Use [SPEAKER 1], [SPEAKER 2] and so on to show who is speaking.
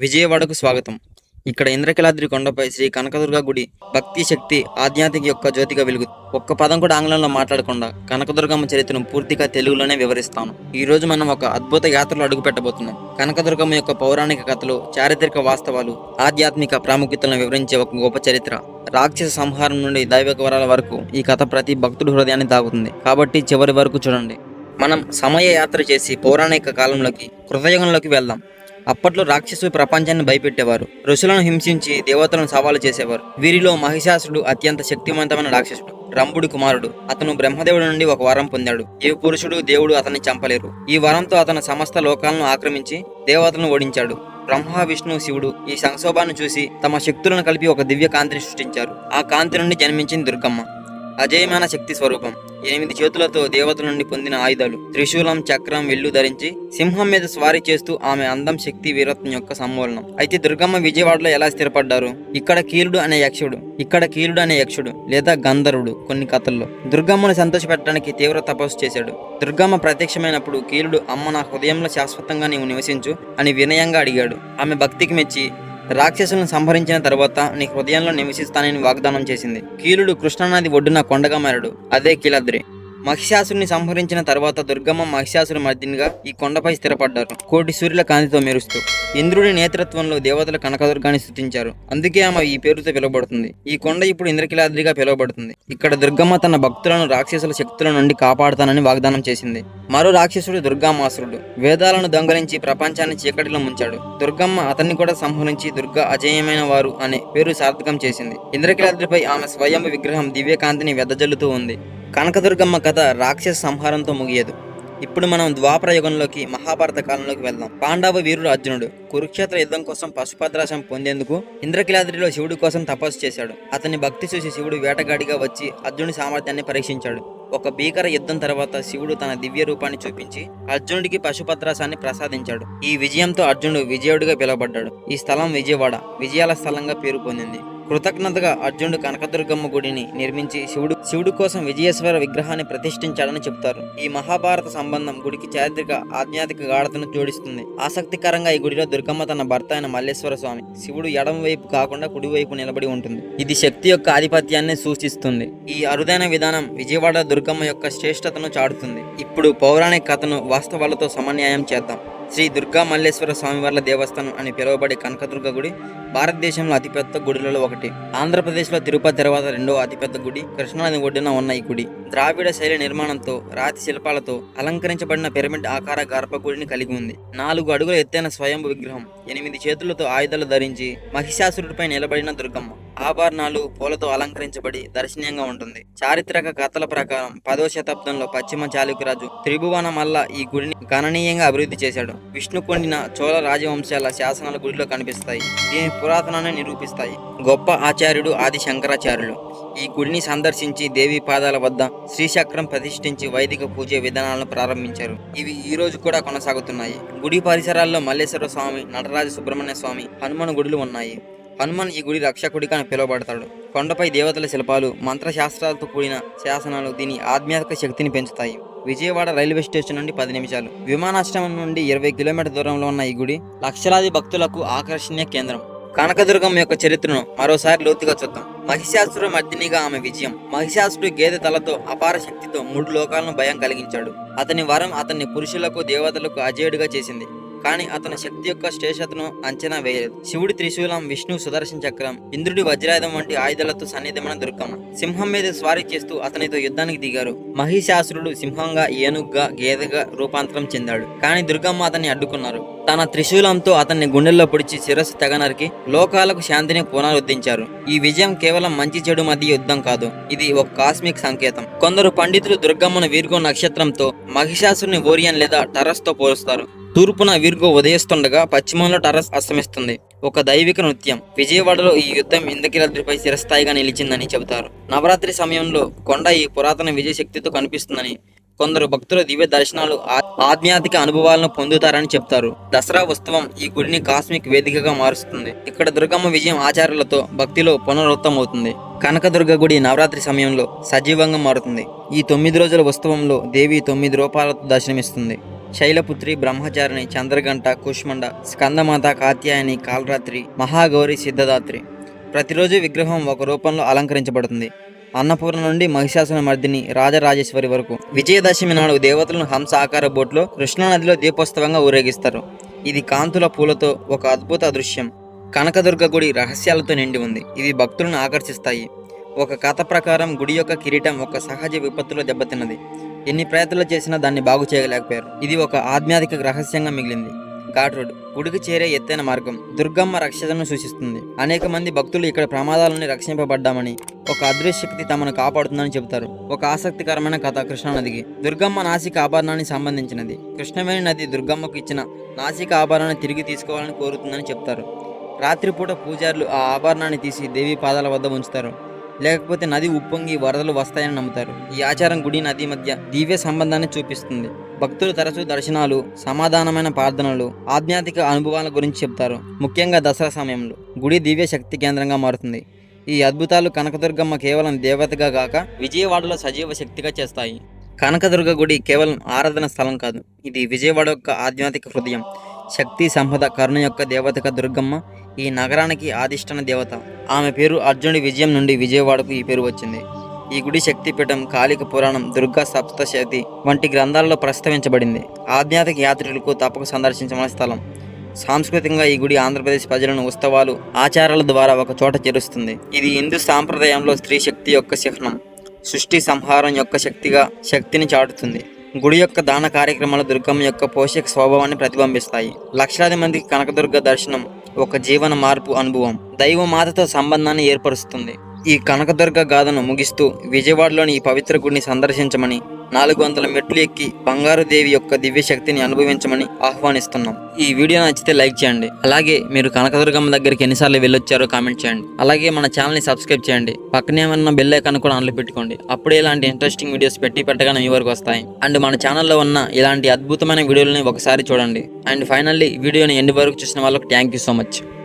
[SPEAKER 1] విజయవాడకు స్వాగతం. ఇక్కడ ఇంద్రకిలాద్రి కొండపై శ్రీ కనకదుర్గ గుడి భక్తి శక్తి ఆధ్యాత్మిక యొక్క జ్యోతిగా వెలుగు. ఒక్క పదం కూడా ఆంగ్లంలో మాట్లాడకుండా కనకదుర్గమ్మ చరిత్రను పూర్తిగా తెలుగులోనే వివరిస్తాను. ఈ రోజు మనం ఒక అద్భుత యాత్రలో అడుగు పెట్టబోతున్నాం. కనకదుర్గమ్మ యొక్క పౌరాణిక కథలు చారిత్రక వాస్తవాలు ఆధ్యాత్మిక ప్రాముఖ్యతలను వివరించే ఒక గొప్ప చరిత్ర. రాక్షస సంహారం నుండి దైవిక వరాల వరకు ఈ కథ ప్రతి భక్తుడి హృదయాన్ని తాగుతుంది. కాబట్టి చివరి వరకు చూడండి. మనం సమయ యాత్ర చేసి పౌరాణిక కాలంలోకి కృతయుగంలోకి వెళ్దాం. అప్పట్లో రాక్షసులు ప్రపంచాన్ని భయపెట్టేవారు. ఋషులను హింసించి దేవతలను సవాలు చేసేవారు. వీరిలో మహిషాసుడు అత్యంత శక్తివంతమైన రాక్షసుడు రంభుడి కుమారుడు. అతను బ్రహ్మదేవుడి నుండి ఒక వరం పొందాడు. ఏ పురుషుడు దేవుడు అతన్ని చంపలేరు. ఈ వరంతో అతను సమస్త లోకాలను ఆక్రమించి దేవతలను ఓడించాడు. బ్రహ్మ విష్ణు శివుడు ఈ సంక్షోభాన్ని చూసి తమ శక్తులను కలిపి ఒక దివ్య కాంతిని సృష్టించారు. ఆ కాంతి నుండి జన్మించింది దుర్గమ్మ. అజయమాన శక్తి స్వరూపం. ఎనిమిది చేతులతో దేవతల నుండి పొందిన ఆయుధాలు. త్రిశూలం చక్రం వెల్లు ధరించి సింహం మీద స్వారీ చేస్తూ ఆమె అందం శక్తి వీరత్వం యొక్క సమ్మూలనం అయితే దుర్గమ్మ విజయవాడలో ఎలా స్థిరపడ్డారు? ఇక్కడ కీలుడు అనే యక్షుడు ఇక్కడ కీలుడు అనే యక్షుడు లేదా గంధర్వుడు కొన్ని కథల్లో. దుర్గమ్మను సంతోషపెట్టడానికి తీవ్ర తపస్సు చేశాడు. దుర్గమ్మ ప్రత్యక్షమైనప్పుడు కీలుడు అమ్మ నా హృదయంలో శాశ్వతంగా నీవు నివసించు అని వినయంగా అడిగాడు. ఆమె భక్తికి మెచ్చి రాక్షసులను సంహరించిన తర్వాత నీ హృదయంలో నివసిస్తానని వాగ్దానం చేసింది. కీలుడు కృష్ణానది ఒడ్డున కొండగా మారాడు అదే కీలాద్రి. మహిషాసుని సంహరించిన తర్వాత దుర్గమ్మ మహిషాసుని మధ్యగా ఈ కొండపై స్థిరపడ్డారు. కోటి సూర్యుల కాంతితో మెరుస్తూ. ఇంద్రుడి నేతృత్వంలో దేవతలు కనకదుర్గాన్ని స్థుతించారు అందుకే ఆమె ఈ పేరుతో పిలువబడుతుంది. ఈ కొండ ఇప్పుడు ఇంద్రకిలాద్రిగా పిలువబడుతుంది. ఇక్కడ దుర్గమ్మ తన భక్తులను రాక్షసుల శక్తుల నుండి కాపాడుతానని వాగ్దానం చేసింది. మరో రాక్షసుడు దుర్గామాసురుడు. వేదాలను దొంగలించి ప్రపంచాన్ని చీకటిలో ముంచాడు. దుర్గమ్మ అతన్ని కూడా సంహరించి దుర్గా అజేయమైన వారు అనే పేరు సార్థకం చేసింది. ఇంద్రకిలాద్రిపై ఆమె స్వయం విగ్రహం దివ్యకాంతిని వెదజల్లుతూ ఉంది. కనకదుర్గమ్మ కథ రాక్షస సంహారంతో ముగియదు. ఇప్పుడు మనం ద్వాపర యుగంలోకి మహాభారత కాలంలోకి వెళ్దాం. పాండవ వీరుడు అర్జునుడు. కురుక్షేత్ర యుద్ధం కోసం పశుపద్రాశం పొందేందుకు ఇంద్రకిలాద్రిలో శివుడి కోసం తపస్సు చేశాడు. అతని భక్తి చూసి శివుడు వేటగాడిగా వచ్చి అర్జునుడి సామర్థ్యాన్ని పరీక్షించాడు. ఒక భీకర యుద్ధం తర్వాత శివుడు తన దివ్య రూపాన్ని చూపించి అర్జునుడికి పశుపత్రాసాన్ని ప్రసాదించాడు. ఈ విజయంతో అర్జునుడు విజయుడిగా పిలువబడ్డాడు. ఈ స్థలం విజయవాడ విజయాల స్థలంగా పేరు పొందింది. కృతజ్ఞతగా అర్జునుడు కనకదుర్గమ్మ గుడిని నిర్మించి శివుడు శివుడు కోసం విజయేశ్వర విగ్రహాన్ని ప్రతిష్ఠించాడని చెబుతారు. ఈ మహాభారత సంబంధం గుడికి చారిత్రక ఆధ్యాత్మిక గాఢతను జోడిస్తుంది. ఆసక్తికరంగా ఈ గుడిలో దుర్గమ్మ తన భర్త అయిన మల్లేశ్వర స్వామి శివుడు ఎడమ వైపు కాకుండా కుడి వైపు నిలబడి ఉంటుంది. ఇది శక్తి యొక్క ఆధిపత్యాన్ని సూచిస్తుంది. ఈ అరుదైన విధానం విజయవాడ దుర్గమ్మ యొక్క శ్రేష్టతను చాటుతుంది. ఇప్పుడు పౌరాణిక కథను వాస్తవాలతో సమన్వయం చేద్దాం. శ్రీ దుర్గా మల్లేశ్వర స్వామివార్ల దేవస్థానం అని పిలువబడే కనకదుర్గ గుడి భారతదేశంలో అతిపెద్ద గుడిలలో ఒకటి. ఆంధ్రప్రదేశ్లో తిరుపతి తర్వాత రెండో అతిపెద్ద గుడి. కృష్ణానది ఒడ్డున ఉన్న ఈ గుడి. ద్రావిడ శైలి నిర్మాణంతో రాతి శిల్పాలతో అలంకరించబడిన పిరమిడ్ ఆకార గర్భగుడిని కలిగి ఉంది. నాలుగు అడుగుల ఎత్తైన స్వయంభు విగ్రహం ఎనిమిది చేతులతో ఆయుధాలు ధరించి మహిషాసురుడిపై నిలబడిన దుర్గమ్మ. ఆభరణాలు పూలతో అలంకరించబడి దర్శనీయంగా ఉంటుంది. చారిత్రక కథల ప్రకారం పదో శతాబ్దంలో పశ్చిమ చాళుక్యరాజు త్రిభువన మల్ల ఈ గుడిని గణనీయంగా అభివృద్ధి చేశాడు. విష్ణు కొండిన చోళ రాజవంశాల శాసనాల గుడిలో కనిపిస్తాయి. దీని పురాతనాన్ని నిరూపిస్తాయి. గొప్ప ఆచార్యుడు ఆది శంకరాచార్యులు. ఈ గుడిని సందర్శించి దేవి పాదాల వద్ద శ్రీచక్రం ప్రతిష్ఠించి వైదిక పూజ విధానాలను ప్రారంభించారు. ఇవి ఈ రోజు కూడా కొనసాగుతున్నాయి. గుడి పరిసరాల్లో మల్లేశ్వర స్వామి నటరాజ సుబ్రహ్మణ్య స్వామి హనుమాన్ గుడులు ఉన్నాయి. హనుమాన్ ఈ గుడి రక్షకుడిగా పిలువబడతాడు. కొండపై దేవతల శిల్పాలు మంత్రశాస్త్రాలతో కూడిన శాసనాలు దీని ఆధ్యాత్మిక శక్తిని పెంచుతాయి. విజయవాడ రైల్వే స్టేషన్ నుండి పది నిమిషాలు. విమానాశ్రయం నుండి ఇరవై కిలోమీటర్ దూరంలో ఉన్న ఈ గుడి లక్షలాది భక్తులకు ఆకర్షణీయ కేంద్రం. కనకదుర్గం యొక్క చరిత్రను మరోసారి లోతుగా చూద్దాం. మహిషాసురు మర్దినిగా ఆమె విజయం. మహిషాసుడు గేదె తలతో అపార శక్తితో మూడు లోకాలను భయం కలిగించాడు. అతని వరం అతన్ని పురుషులకు దేవతలకు అజేయుడిగా చేసింది. కానీ అతని శక్తి యొక్క శ్రేషతను అంచనా వేయలేదు. శివుడి త్రిశూలం విష్ణు సుదర్శన చక్రం ఇంద్రుడి వజ్రాయుధం వంటి ఆయుధాలతో సన్నిధమైన దుర్గమ్మ. సింహం మీద స్వారీ చేస్తూ అతనితో యుద్ధానికి దిగారు. మహిషాసురుడు సింహంగా ఏనుగ్గా గేదెగా రూపాంతరం చెందాడు. కానీ దుర్గమ్మ అతన్ని అడ్డుకున్నారు. తన త్రిశూలంతో అతన్ని గుండెల్లో పొడిచి శిరస్సు తెగనరికి లోకాలకు శాంతిని పునరుద్ధరించారు ఈ విజయం కేవలం మంచి చెడు మధ్య యుద్ధం కాదు. ఇది ఒక కాస్మిక్ సంకేతం. కొందరు పండితులు దుర్గమ్మను వీర్గో నక్షత్రంతో మహిషాసుని ఓరియన్ లేదా టరస్తో పోలుస్తారు. తూర్పున వీర్గో ఉదయిస్తుండగా పశ్చిమంలో టరస్ అస్తమిస్తుంది. ఒక దైవిక నృత్యం. విజయవాడలో ఈ యుద్ధం ఇంద్రకిలాద్రిపై చిరస్థాయిగా నిలిచిందని చెబుతారు. నవరాత్రి సమయంలో కొండ ఈ పురాతన విజయశక్తితో కనిపిస్తుందని కొందరు భక్తుల దివ్య దర్శనాలు ఆధ్యాత్మిక అనుభవాలను పొందుతారని చెప్తారు. దసరా ఉత్సవం ఈ గుడిని కాస్మిక్ వేదికగా మారుస్తుంది. ఇక్కడ దుర్గమ్మ విజయం ఆచారాలతో భక్తిలో పునరుత్తమవుతుంది కనకదుర్గ గుడి నవరాత్రి సమయంలో సజీవంగా మారుతుంది. ఈ తొమ్మిది రోజుల ఉత్సవంలో దేవి తొమ్మిది రూపాలతో దర్శనమిస్తుంది. శైలపుత్రి బ్రహ్మచారిణి చంద్రగంట కుష్మండ స్కందమాత కాత్యాయని కాలరాత్రి మహాగౌరి సిద్ధదాత్రి. ప్రతిరోజు విగ్రహం ఒక రూపంలో అలంకరించబడుతుంది. అన్నపూర్ణ నుండి మహిషాసుల మర్దిని రాజరాజేశ్వరి వరకు. విజయదశమి నాడు దేవతలను హంస ఆకార బోట్లో కృష్ణానదిలో దీపోత్సవంగా ఊరేగిస్తారు. ఇది కాంతుల పూలతో ఒక అద్భుత దృశ్యం. కనకదుర్గ గుడి రహస్యాలతో నిండి ఉంది. ఇవి భక్తులను ఆకర్షిస్తాయి. ఒక కథ ప్రకారం గుడి యొక్క కిరీటం ఒక సహజ విపత్తులో దెబ్బతిన్నది. ఎన్ని ప్రయత్నాలు చేసినా దాన్ని బాగు చేయలేకపోయారు. ఇది ఒక ఆధ్యాత్మిక రహస్యంగా మిగిలింది. ఘాట్ రోడ్ గుడికి చేరే ఎత్తైన మార్గం దుర్గమ్మ రక్షతను సూచిస్తుంది. అనేక మంది భక్తులు ఇక్కడ ప్రమాదాల నుండి రక్షింపబడ్డామని ఒక అదృశ్యక్తి తమను కాపాడుతుందని చెబుతారు. ఒక ఆసక్తికరమైన కథ కృష్ణానదికి. దుర్గమ్మ నాసిక ఆభరణానికి సంబంధించినది. కృష్ణవేణి నది దుర్గమ్మకు ఇచ్చిన నాసిక ఆభరణాన్ని తిరిగి తీసుకోవాలని కోరుతుందని చెప్తారు. రాత్రిపూట పూజారులు ఆ ఆభరణాన్ని తీసి దేవి పాదాల వద్ద ఉంచుతారు. లేకపోతే నది ఉప్పొంగి వరదలు వస్తాయని నమ్ముతారు. ఈ ఆచారం గుడి నది మధ్య దివ్య సంబంధాన్ని చూపిస్తుంది. భక్తులు తరచూ దర్శనాలు సమాధానమైన ప్రార్థనలు ఆధ్యాత్మిక అనుభవాల గురించి చెప్తారు. ముఖ్యంగా దసరా సమయంలో గుడి దివ్య శక్తి కేంద్రంగా మారుతుంది. ఈ అద్భుతాలు కనకదుర్గమ్మ కేవలం దేవతగా కాక విజయవాడలో సజీవ శక్తిగా చేస్తాయి. కనకదుర్గ గుడి కేవలం ఆరాధన స్థలం కాదు ఇది విజయవాడ యొక్క ఆధ్యాత్మిక హృదయం. శక్తి సంపద కరుణ యొక్క దేవతగా దుర్గమ్మ ఈ నగరానికి ఆదిష్టన దేవత. ఆమె పేరు అర్జునుడి విజయం నుండి విజయవాడకు ఈ పేరు వచ్చింది. ఈ గుడి శక్తిపీఠం కాళిక పురాణం దుర్గా సప్తశతి వంటి గ్రంథాలలో ప్రస్తావించబడింది. ఆధ్యాత్మిక యాత్రికులకు తప్పక సందర్శించమని స్థలం. సాంస్కృతికంగా ఈ గుడి ఆంధ్రప్రదేశ్ ప్రజలను ఉత్సవాలు ఆచారాల ద్వారా ఒక చోట చేరుస్తుంది. ఇది హిందూ సాంప్రదాయంలో స్త్రీ శక్తి యొక్క చిహ్నం. సృష్టి సంహారం యొక్క శక్తిగా శక్తిని చాటుతుంది. గుడి యొక్క దాన కార్యక్రమాలు దుర్గమ్మ యొక్క పోషక స్వభావాన్ని ప్రతిబింబిస్తాయి. లక్షలాది మందికి కనకదుర్గ దర్శనం ఒక జీవన మార్పు అనుభవం. దైవ మాతతో సంబంధాన్ని ఏర్పరుస్తుంది. ఈ కనకదుర్గ గాథను ముగిస్తూ విజయవాడలోని ఈ పవిత్ర గుడిని సందర్శించమని నాలుగు వందల మెట్లు ఎక్కి బంగారు దేవి యొక్క దివ్య శక్తిని అనుభవించమని ఆహ్వానిస్తున్నాం. ఈ వీడియో నచ్చితే లైక్ చేయండి. అలాగే మీరు కనకదుర్గమ్మ దగ్గరికి ఎన్నిసార్లు వెళ్ళొచ్చారో కామెంట్ చేయండి. అలాగే మన ఛానల్ని సబ్స్క్రైబ్ చేయండి. పక్కనే ఏమన్నా బెల్ ఐకాన్ కూడా ఆన్లో పెట్టుకోండి. అప్పుడే ఇలాంటి ఇంట్రెస్టింగ్ వీడియోస్ పెట్టి పెట్టగానే మీ వరకు వస్తాయి. అండ్ మన ఛానల్లో ఉన్న ఇలాంటి అద్భుతమైన వీడియోలని ఒకసారి చూడండి. అండ్ ఫైనల్లీ వీడియోని ఎండ్ వరకు చూసిన వాళ్ళకి థ్యాంక్ యూ సో మచ్